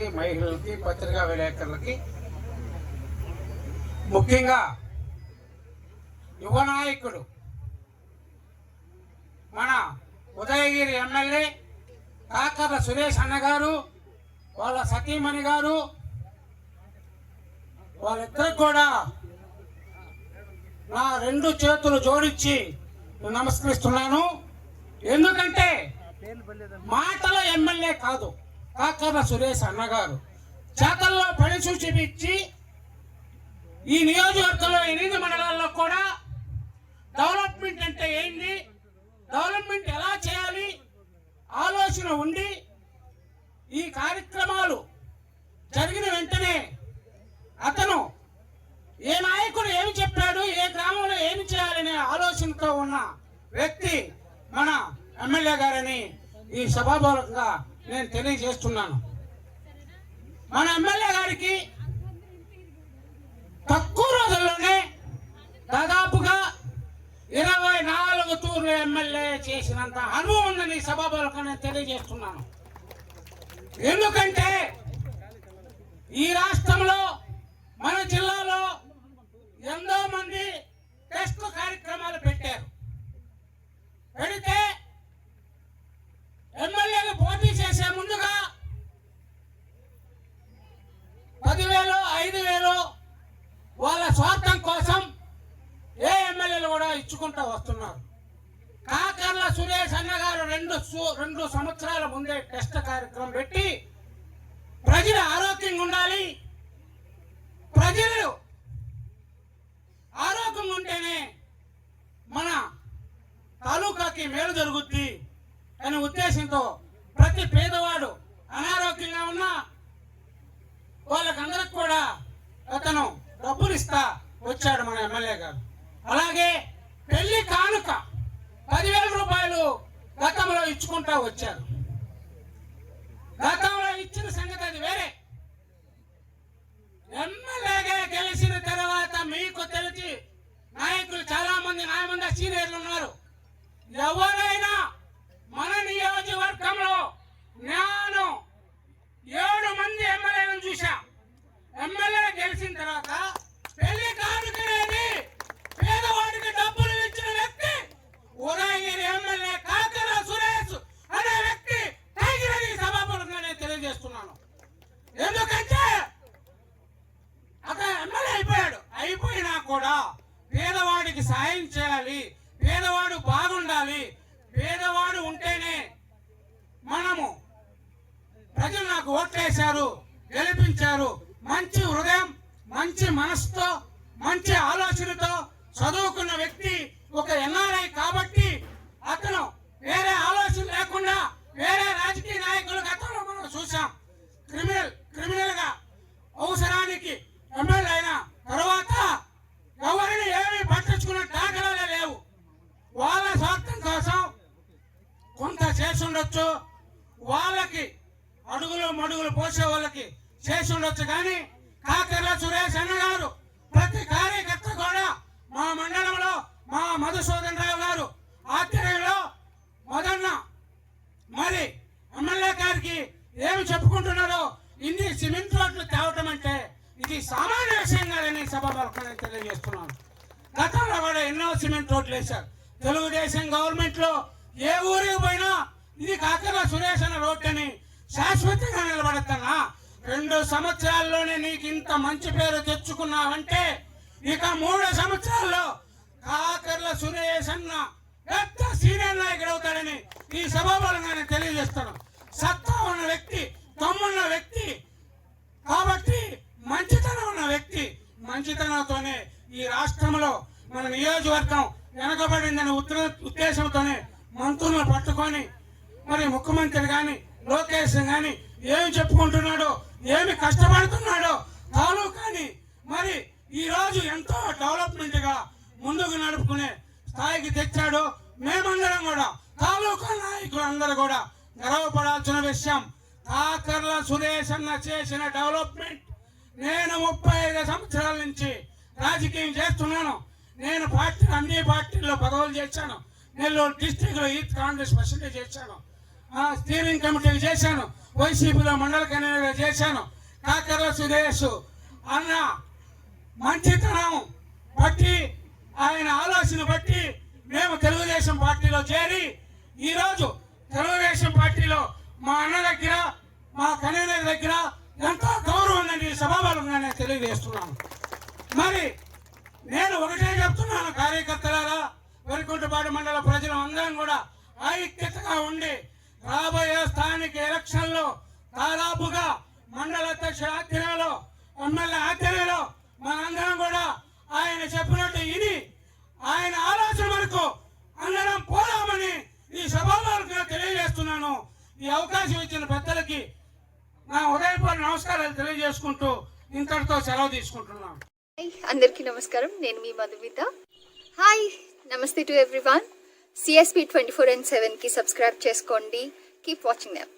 మిత్రులకి మహిళలకి పత్రికా విలేకరులకి. ముఖ్యంగా యువ నాయకుడు మన ఉదయగిరి ఎమ్మెల్యే కాకర్ల సురేష్ అన్న గారు వాళ్ళ సతీమణి గారు వాళ్ళిద్దరికి కూడా నా రెండు చేతులు జోడించి నమస్కరిస్తున్నాను. ఎందుకంటే మాటల ఎమ్మెల్యే కాదు. కాకర్ల సురేష్ అన్నగారు. చేతల్లో పని సూచిపించి ఈ నియోజకవర్గంలో ఎనిమిది మండలాల్లో కూడా డెవలప్మెంట్ అంటే ఏంటి డెవలప్మెంట్ ఎలా చేయాలి? ఆలోచన ఉండి ఈ కార్యక్రమాలు జరిగిన వెంటనే అతను ఏ నాయకుడు ఏమి చెప్పాడు? ఏ గ్రామంలో ఏమి చేయాలనే ఆలోచనతో ఉన్న వ్యక్తి మన ఎమ్మెల్యే గారని ఈ సభాపూర్వకంగా నేను తెలియజేస్తున్నాను. మన ఎమ్మెల్యే గారికి తక్కువ రోజుల్లోనే దాదాపుగా ఇరవై నాలుగు తూర్లు ఎమ్మెల్యే చేసినంత అనుభవం ఉందని ఈ నేను తెలియజేస్తున్నాను. ఎందుకంటే ఈ రాష్ట్రంలో మన జిల్లాలో ఎంతో మంది టెస్ట్ కార్యక్రమాలు పెట్టారు పెడితే ఎమ్మెల్యేలు పోటీ చేసే ముందుగా పదివేలు ఐదు వేలు వాళ్ళ స్వార్థం కోసం ఏ తెచ్చుకుంటూ వస్తున్నారు. కాకర్ల సురేష్ అన్న గారు రెండు సు- రెండు సంవత్సరాల ముందే టెస్ట్ కార్యక్రమం పెట్టి ప్రజలు ఆరోగ్యంగా ఉండాలి. ప్రజలు ఆరోగ్యంగా ఉంటేనే మన తాలూకాకి మేలు జరుగుద్ది అనే ఉద్దేశంతో ప్రతి పేదవాడు అనారోగ్యంగా ఉన్నా వాళ్ళకందరికి కూడా అతను డబ్బులు ఇస్తా వచ్చాడు మన ఎమ్మెల్యే గారు. అలాగే పెళ్ళి కానుక పదివేల రూపాయలు గతంలో ఇచ్చుకుంటా వచ్చారు. గత ఇచ్చిన సంగతి అది వేరే ఎమ్మెల్యేగా గెలిచిన తర్వాత మీకు తెలిసి నాయకులు చాలా మంది నాయమంది సీనియర్లు ఉన్నారు ఎవరైనా మన నియోజకవర్గంలో నేను ఏడు మంది ఎమ్మెల్యేలను చూసా ఎమ్మెల్యే గెలిచిన తర్వాత పెళ్ళి కానుకనేది పేదవాడికి డబ్బులు ఇచ్చిన వ్యక్తి ఉదయగిరి ఎమ్మెల్యే కాకర సురేష్ అనే వ్యక్తి టైగర్ సభాపూర్వకంగా నేను తెలియజేస్తున్నాను ఎందుకంటే అతను ఎమ్మెల్యే అయిపోయాడు అయిపోయినా కూడా పేదవాడికి సాయం చేయాలి. పేదవాడు బాగుండాలి. పేదవాడు ఉంటేనే మనము ప్రజలు నాకు ఓట్లేశారు గెలిపించారు. మంచి హృదయం మంచి మనసుతో మంచి ఆలోచనతో చదువుకున్న వ్యక్తి ఒక ఎన్ఆర్ఐ కాబట్టి అతను వేరే ఆలోచన లేకుండా వేరే రాజకీయ నాయకులు గతంలో మనం చూసాం క్రిమినల్ క్రిమినల్గా అవసరానికి ఎమ్మెల్యే అయిన తర్వాత ఎవరిని ఏమీ పట్టించుకున్న దాఖలాలే లేవు వాళ్ళ స్వార్థం కోసం కొంత చేసి ఉండొచ్చు. వాళ్ళకి అడుగులు మడుగులు పోసే వాళ్ళకి చేసి ఉండొచ్చు. కానీ కాకర్ల సురేష్ అన్న గారు ప్రతి కార్యకర్త కూడా మా మండలంలో మా మధుసూదన్ రావు గారు ఆధ్వర్యంలో మొదన్న మరి ఎమ్మెల్యే గారికి ఏమి చెప్పుకుంటున్నారో ఇన్ని సిమెంట్ రోడ్లు తేవటం అంటే ఇది సామాన్య విషయం కాదని సభ తెలియజేస్తున్నాను. గతంలో కూడా ఎన్నో సిమెంట్ రోడ్లు వేశారు. తెలుగుదేశం గవర్నమెంట్లో ఏ ఊరు ఇది కాకర సురేష్ అన్న రోడ్డుని శాశ్వతంగా నిలబడతానా? రెండు సంవత్సరాల్లోనే నీకు ఇంత మంచి పేరు తెచ్చుకున్నావంటే ఇక మూడు సంవత్సరాల్లో కాకర్ల సురేష్ అన్న పెద్ద సీనియర్ నాయకుడు అవుతాడని ఈ సభాబలంగానే తెలియజేస్తాను. సత్తా ఉన్న వ్యక్తి తమ్మున్న వ్యక్తి కాబట్టి మంచితనం ఉన్న వ్యక్తి. మంచితనంతోనే ఈ రాష్ట్రంలో మన నియోజకవర్గం వెనకబడిందనే ఉత్తర ఉద్దేశంతోనే మంత్రులను పట్టుకొని మరి ముఖ్యమంత్రి కానీ లోకేష్ కానీ ఏమి చెప్పుకుంటున్నాడో ఏమి కష్టపడుతున్నాడో తాలూకాని మరి ఈరోజు ఎంతో డెవలప్మెంట్గా ముందుకు నడుపుకునే స్థాయికి తెచ్చాడు మేమందరం కూడా తాలూకా నాయకులు అందరూ కూడా గర్వపడాల్సిన విషయం. కాకర్ల సురేష్ అన్న చేసిన డెవలప్మెంట్ నేను ముప్పై ఐదు సంవత్సరాల నుంచి రాజకీయం చేస్తున్నాను. నేను పార్టీ అన్ని పార్టీల్లో పదవులు చేశాను. నెల్లూరు డిస్టిక్లో ఈత్ కాంగ్రెస్ ప్రెసిడెంట్ చేశాను. స్టీరింగ్ కమిటీలు చేశాను. వైసీపీలో మండల కన్వీనర్గా చేశాను. కాకర సురేష్ అన్న మంచితనం బట్టి ఆయన ఆలోచన బట్టి మేము తెలుగుదేశం పార్టీలో చేరి ఈరోజు తెలుగుదేశం పార్టీలో మా అన్న దగ్గర మా కన్వీనర్ దగ్గర ఎంతో గౌరవం ఉందని సభాబలంగా నేను తెలియజేస్తున్నాను. మరి నేను ఒకటే చెప్తున్నాను కార్యకర్తలారా వరికుంటపాడు మండల ప్రజలు అందరం కూడా ఐక్యతగా ఉండి రాబోయే స్థానిక ఎలక్షన్లో దాదాపుగా మండల అధ్యక్ష ఆధ్వర్యంలో ఎమ్మెల్యే ఆధ్వర్యంలో మనందరం కూడా ఆయన చెప్పినట్టు ఇది. ఆయన ఆలోచన వరకు అందరం పోదామని ఈ సభాముఖంగా తెలియజేస్తున్నాను. ఈ అవకాశం ఇచ్చిన పెద్దలకి నా ఉదయపూర్వ నమస్కారాలు తెలియజేసుకుంటూ ఇంతటితో సెలవు తీసుకుంటున్నాను. అందరికీ నమస్కారం. నేను మీ మధుమిత. హాయ్ నమస్తే to everyone CSP twenty four and సెవెన్కి సబ్స్క్రైబ్ చేసుకోండి. Keep watching them